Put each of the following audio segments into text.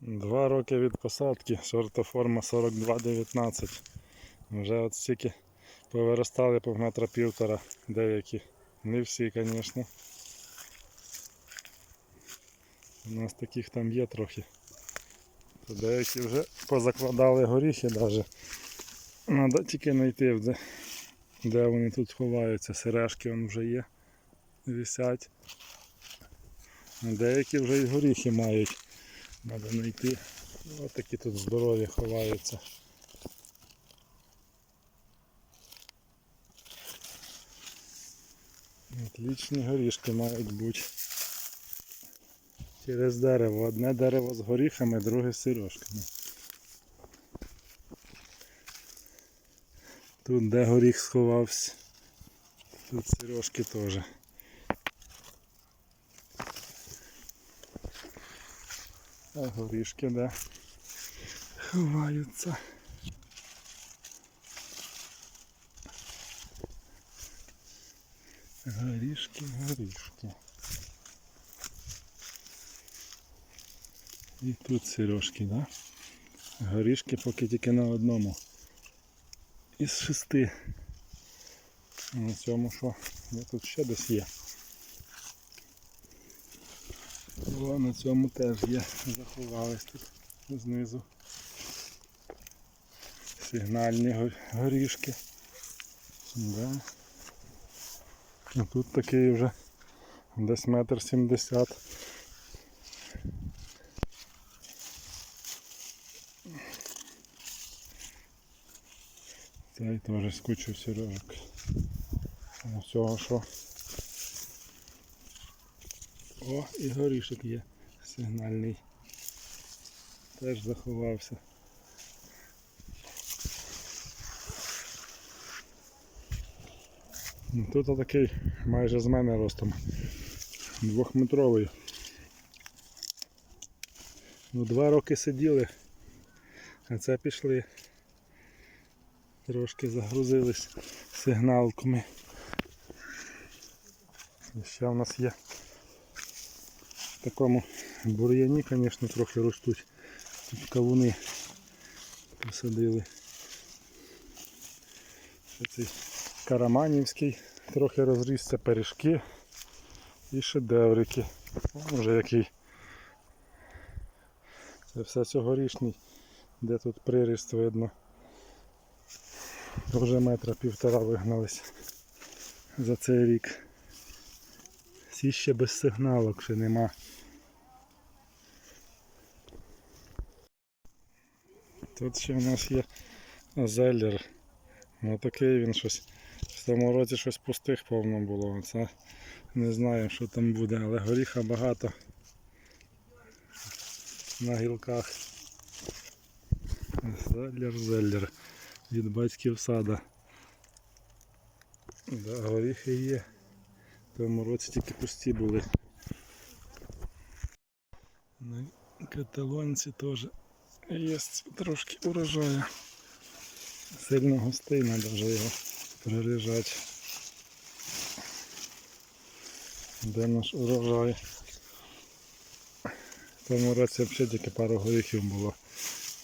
Два роки від посадки, шортоформа 42,19. Вже от стільки повиростали по метра півтора деякі. Не всі, звісно. У нас таких там є трохи. Деякі вже позакладали горіхи навіть. Треба тільки знайти, де, де вони тут ховаються. Сережки вон вже є. Висять. Деякі вже і горіхи мають. Треба знайти. Ось такі тут здорові ховаються. Отлічні горішки мають бути. Через дерево. Одне дерево з горіхами, друге з сережками. Тут де горіх сховався. Тут сережки теж. А горішки де ховаються. Горішки, горішки. І тут сережки, да? Горішки поки тільки на одному. Із шести. На цьому що? Де тут ще десь є. О, на цьому теж є. Заховались тут знизу. Сигнальні горішки. Да. А тут такий вже десь метр сімдесят. Цей теж з кучу сережок. А цього що? О, і горішок є сигнальний. Теж заховався. Ну, Тут такий майже з мене ростом. Двохметровий. Ну, два роки сиділи, а це пішли. Трошки загрузились сигналками. І ще в нас є такому бур'яні, звісно, трохи ростуть. Тут кавуни посадили. Цей караманівський, трохи розрісся пиріжки і шедеврики. Вон Вже який. Це все цьогорічний, де тут приріст видно. Вже метра півтора вигнались за цей рік. Всі ще без сигналок ще нема. Тут ще в нас є зеллер. Ну такий він щось. В тому році щось пустих повно було. Це не знаю, що там буде, але горіха багато на гілках. Зеллер, зеллер. Від батьків сада. Да, горіхи є. В тому році тільки пусті були. На каталонці теж є трошки урожаю. Сильно густий, треба вже його приріжати. Де наш урожай? В тому році взагалі тільки пару горіхів було.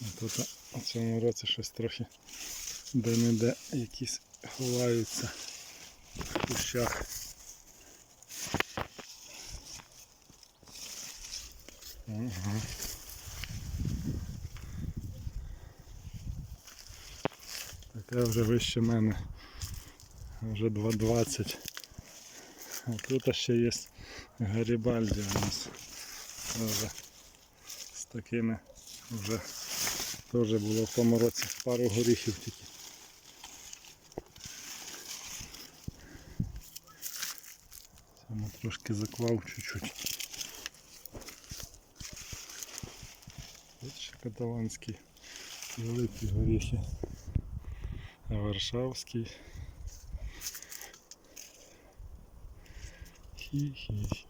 А тут у цьому році щось трохи де-не-де якісь ховаються в кущах. Ага. Таке вже вище мене. Вже 2,20. А тут ще є Гарібальді у нас. Тоже з такими вже теж було в тому році пару горіхів тільки. Цьому трошки заклав чуть-чуть. каталанський великі горіхи. Варшавський. Хі-хі.